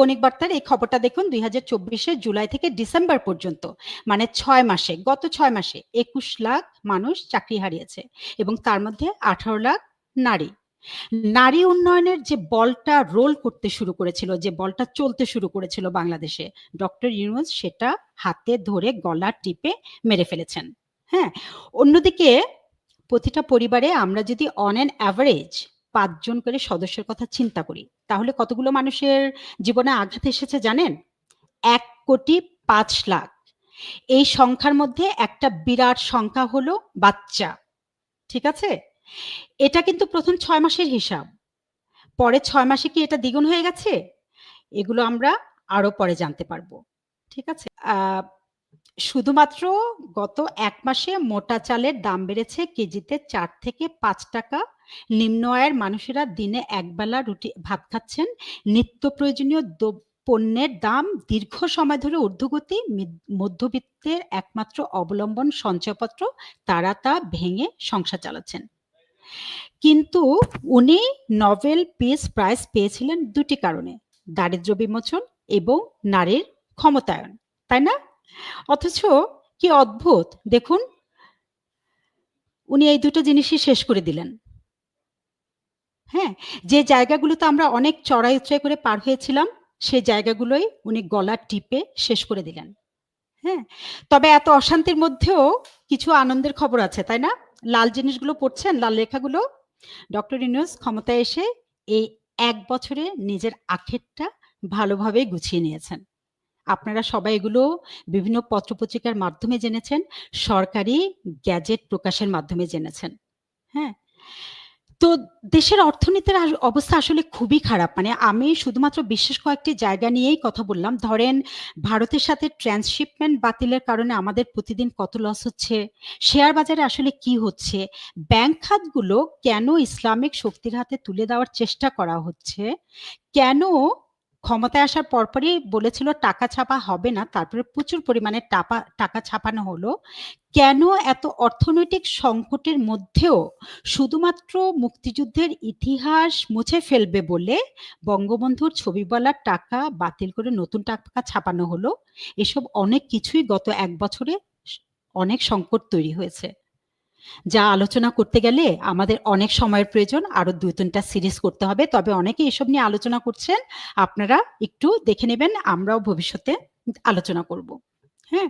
বণিক বার্তার এই খবরটা দেখুন দুই হাজার চব্বিশে জুলাই থেকে ডিসেম্বর পর্যন্ত মানে ছয় মাসে, গত ছয় মাসে একুশ লাখ মানুষ চাকরি হারিয়েছে এবং তার মধ্যে আঠারো লাখ নারী। নারী উন্নয়নের যে বলটা রোল করতে শুরু করেছিল, যে বলটা চলতে শুরু করেছিল বাংলাদেশে, ডক্টর ইউনুস সেটা হাতে ধরে গলা টিপে মেরে ফেলেছেন। হ্যাঁ অন্যদিকে প্রতিটা পরিবারে আমরা যদি অন অ্যান অ্যাভারেজ পাঁচজন করে সদস্যের কথা চিন্তা করি। তাহলে কতগুলো মানুষের জীবনে আঘাত এসেছে জানেন? এক কোটি পাঁচ লাখ। এই সংখ্যার মধ্যে একটা বিরাট সংখ্যা হলো বাচ্চা। ঠিক আছে? এটা কিন্তু প্রথম ছয় মাসের হিসাব। পরে ছয় মাসে কি এটা দ্বিগুণ হয়ে গেছে? এগুলো আমরা আরও পরে জানতে পারব। ঠিক আছে? শুধুমাত্র গত এক মাসে মোটা চালের দাম বেড়েছে কেজিতে চার থেকে পাঁচ টাকা। নিম্ন আয়ের মানুষেরা দিনে একবেলা রুটি, ভাত খাচ্ছেন। নিত্য প্রয়োজনীয় পণ্যের দাম দীর্ঘ সময় ধরে ঊর্ধ্বগতি মধ্যবিত্তের একমাত্র অবলম্বন সঞ্চয়পত্র, তারা তা ভেঙে সংসার চালাচ্ছেন। কিন্তু উনি নোবেল পিস প্রাইজ পেয়েছিলেন দুটি কারণে, দারিদ্র্য বিমোচন এবং নারীর ক্ষমতায়ন, তাই না? অথচ কি অদ্ভুত! দেখুন, উনি এই দুটো জিনিসই শেষ করে দিলেন। হ্যাঁ যে জায়গাগুলোতে আমরা অনেক চড়াই উতরাই করে পার হয়েছিলাম সেই জায়গাগুলোই উনি গলা টিপে শেষ করে দিলেন। হ্যাঁ তবে এত অশান্তির মধ্যেও কিছু আনন্দের খবর আছে, তাই না? লাল জিনিসগুলো পড়ছেন, লাল লেখাগুলো? ডক্টর ইউনুস ক্ষমতায় এসে এই এক বছরে নিজের আখেরটা ভালোভাবে গুছিয়ে নিয়েছেন। আপনারা সবাই এগুলো বিভিন্ন পত্রপত্রিকার মাধ্যমে জেনেছেন, সরকারি গ্যাজেট প্রকাশের মাধ্যমে জেনেছেন। হ্যাঁ? তো দেশের অর্থনীতির অবস্থা আসলে খুবই খারাপ। মানে আমি শুধুমাত্র বিশেষ কয়েকটি জায়গা নিয়েই কথা বললাম। ধরেন, ভারতের সাথে ট্রান্সশিপমেন্ট বাতিলের কারণে আমাদের প্রতিদিন কত লস হচ্ছে? শেয়ার বাজারে আসলে কি হচ্ছে? ব্যাংক খাতগুলো কেন ইসলামিক শক্তির হাতে তুলে দেওয়ার চেষ্টা করা হচ্ছে? কেন ক্ষমতায় আসার পরপরই বলেছিল, টাকা ছাপা হবে না। তারপরে প্রচুর পরিমাণে টাকা টাকা ছাপানো হলো। কেন এত অর্থনৈতিক সংকটের মধ্যেও শুধুমাত্র মুক্তিযুদ্ধের ইতিহাস মুছে ফেলবে বলে বঙ্গবন্ধুর ছবিওয়ালার টাকা বাতিল করে নতুন টাকা ছাপানো হলো? এসব অনেক কিছুই গত এক বছরে অনেক সংকট তৈরি হয়েছে। যা আলোচনা করতে গেলে আমাদের অনেক সময়ের প্রয়োজন আরও দু তিনটা সিরিজ করতে হবে। তবে অনেকে এসব নিয়ে আলোচনা করছেন। আপনারা একটু দেখে নেবেন, আমরাও ভবিষ্যতে আলোচনা করব। হ্যাঁ?